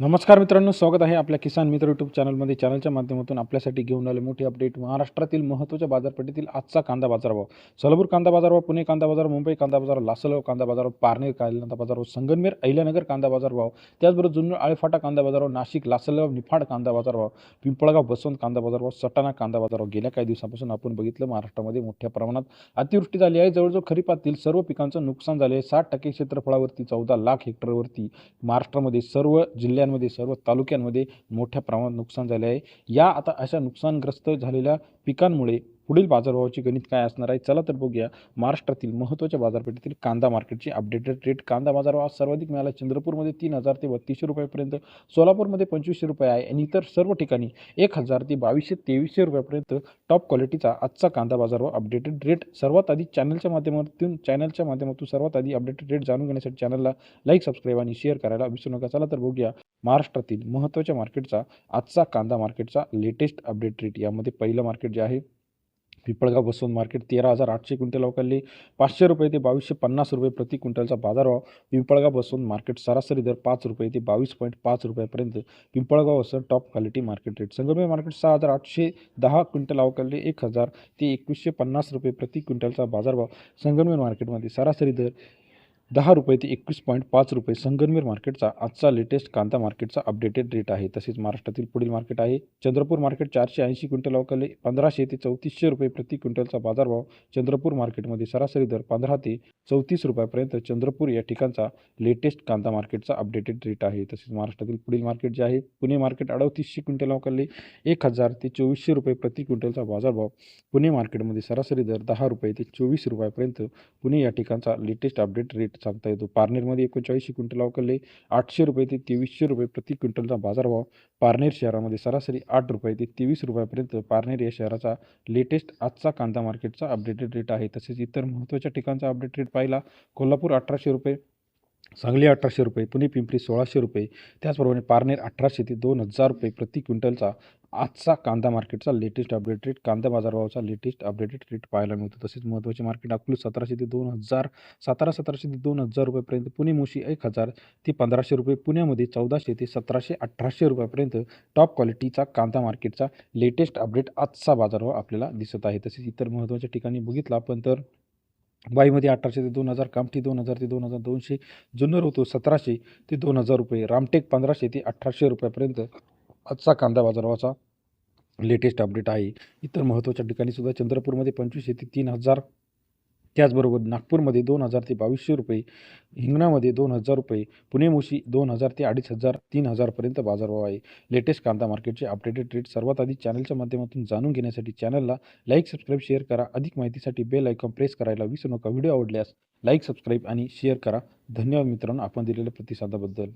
नमस्कार मित्रांनो स्वागत आहे आपल्या किसान मित्र यूट्यूब चॅनलमध्ये चॅनलच्या माध्यमातून आपल्यासाठी घेऊन आले मोठी अपडेट महाराष्ट्रातील महत्त्वाच्या बाजारपेठेतील आजचा कांदा बाजारभाव. सोलापूर कांदा बाजारभाव पुणे कांदा बाजार मुंबई कांदा बाजार लासलगाव कांदा बाजारभाव पारनेर कांदा बाजारभाव संगनमेर अहिल्यानगर कांदा बाजारभाव. त्याचबरोबर जुन्नर आळेफाटा कांदा बाजारभाव नाशिक लासलगाव निफाड कांदा बाजारभाव पिंपळगाव बसवंत कांदा बाजारभाव सटाणा कांदा बाजारभाव. गेल्या काही दिवसापासून आपण बघितलं महाराष्ट्रामध्ये मोठ्या प्रमाणात अतिवृष्टी झाली आहे. जवळजवळ खरीपातील सर्व पिकांचं नुकसान झाले आहे. साठ टक्के क्षेत्रफळावरती चौदा लाख हेक्टरवरती महाराष्ट्रामध्ये सर्व जिल्ह्यात जिल्ह्यांमध्ये सर्व तालुक्यांमध्ये मोठ्या प्रमाणात नुकसान झाले आहे. या आता अशा नुकसानग्रस्त झालेल्या पिकांमुळे पुढील बाजारभावाची गणित काय असणार आहे? चला तर बघूया. महाराष्ट्रातील महत्त्वाच्या बाजारपेठेतील कांदा मार्केटची अपडेटेड रेट कांदा बाजारभाव सर्वाधिक मिळाला. चंद्रपूरमध्ये तीन हजार ते बत्तीसशे रुपयापर्यंत. सोलापूरमध्ये पंचवीसशे रुपये आहे. आणि इतर सर्व ठिकाणी एक हजार ते बावीसशे तेवीसशे रुपयापर्यंत टॉप क्वालिटीचा आजचा कांदा बाजारभाव अपडेटेड रेट सर्वात आधी चॅनलच्या माध्यमातून चॅनलच्या माध्यमातून सर्वात आधी अपडेटेड रेट जाणून घेण्यासाठी चॅनलला लाईक सबस्क्राईब आणि शेअर करायला विसरू नका. चला तर बघूया. महाराष्ट्रातील महत्त्वाच्या मार्केटचा आजचा कांदा मार्केटचा लेटेस्ट अपडेट रेट यामध्ये पहिलं मार्केट जे आहे पिंपळगाव बसवंत मार्केट तेरा हजार आठशे क्विंटल अवकाली पाचशे रुपये ते बावीसशे पन्नास रुपये प्रति क्विंटलचा बाजारभाव पिंपळगाव बसवंत मार्केट सरासरी दर पाच रुपये ते बावीस पॉईंट पाच रुपयापर्यंत. पिंपळगाव असं टॉप क्वालिटी मार्केट रेट संगमे मार्केट सहा हजार आठशे दहा क्विंटल अवकाली एक हजार ते एकवीसशे पन्नास रुपये प्रति क्विंटलचा बाजारभाव संगमेर मार्केटमध्ये सरासरी दर दहा रुपये ते एकवीस पॉईंट पाच रुपये संगनमेर मार्केटचा आजचा लेटेस्ट कांदा मार्केटचा अपडेटेड रेट आहे. तसेच महाराष्ट्रातील पुढील मार्केट आहे. चंद्रपूर मार्केट चारशे ऐंशी क्विंटल अवकाले पंधराशे ते चौतीसशे रुपये प्रति क्विंटलचा बाजारभाव चंद्रपूर मार्केटमध्ये सरासरी दर पंधरा ते चौतीस रुपयापर्यंत चंद्रपूर या ठिकाणचा लेटेस्ट कांदा मार्केटचा अपडेटेड रेट आहे. तसेच महाराष्ट्रातील पुढील मार्केट जे आहे पुणे मार्केट अडतीसशे क्विंटल अवकाले एक हजार ते चोवीसशे रुपये प्रति क्विंटलचा बाजारभाव पुणे मार्केटमध्ये सरासरी दर दहा रुपये ते चोवीस रुपयापर्यंत पुणे या ठिकाणचा लेटेस्ट अपडेट रेट सांगता येतो. पारनेरमध्ये एकोणचाळीसशे क्विंटल अवकाले आठशे रुपये ते तेवीसशे रुपये प्रति क्विंटलचा बाजारभाव पारनेर शहरामध्ये सरासरी आठ रुपये ते तेवीस रुपयापर्यंत पारनेर या शहराचा लेटेस्ट आजचा कांदा मार्केटचा अपडेटेड रेट आहे. तसेच इतर महत्त्वाच्या ठिकाणचा अपडेट रेट पाहिला. कोल्हापूर अठराशे रुपये सांगली अठराशे रुपये पुणे पिंपरी सोळाशे रुपये. त्याचप्रमाणे पारनेर अठराशे ते दोन हजार रुपये प्रति क्विंटलचा आजचा कांदा मार्केटचा लेटेस्ट अपडेट रेट कांदा बाजारभावाचा लेटेस्ट अपडेटेड रेट पाहायला मिळतो. तसेच महत्त्वाचे मार्केट अकलूज सतराशे ते दोन हजार सतरा सतराशे ते दोन हजार रुपयेपर्यंत पुणे मुशी एक हजार ते पंधराशे रुपये पुण्यामध्ये चौदाशे ते सतराशे अठराशे रुपयापर्यंत टॉप क्वालिटीचा कांदा मार्केटचा लेटेस्ट अपडेट आजचा बाजारभाव आपल्याला दिसत आहे. तसेच इतर महत्त्वाच्या ठिकाणी बघितला आपण तर बाईमध्ये अठराशे ते दोन हजार कामठी दोन हजार ते दोन हजार दोनशे जुन्नर होतो सतराशे ते दोन हजार रुपये रामटेक पंधराशे ते अठराशे रुपयापर्यंत आजचा कांदा बाजारावाचा लेटेस्ट अपडेट आहे. इतर महत्त्वाच्या ठिकाणीसुद्धा चंद्रपूरमध्ये पंचवीसशे ते तीन हजार त्याचबरोबर नागपूरमध्ये दोन हजार ते बावीसशे रुपये हिंगणामध्ये दोन हजार रुपये पुणे मुशी दोन हजार ते अडीच हजार तीन हजारपर्यंत बाजारभाव आहे. लेटेस्ट कांदा मार्केटचे अपडेटेड रेट सर्वात आधी चॅनलच्या माध्यमातून जाणून घेण्यासाठी चॅनलला लाईक सबस्क्राईब शेअर करा. अधिक माहितीसाठी बेल आयकॉन प्रेस करायला विसरू नका. व्हिडिओ आवडल्यास लाईक सबस्क्राईब आणि शेअर करा. धन्यवाद मित्रांनो आपण दिलेल्या प्रतिसादाबद्दल.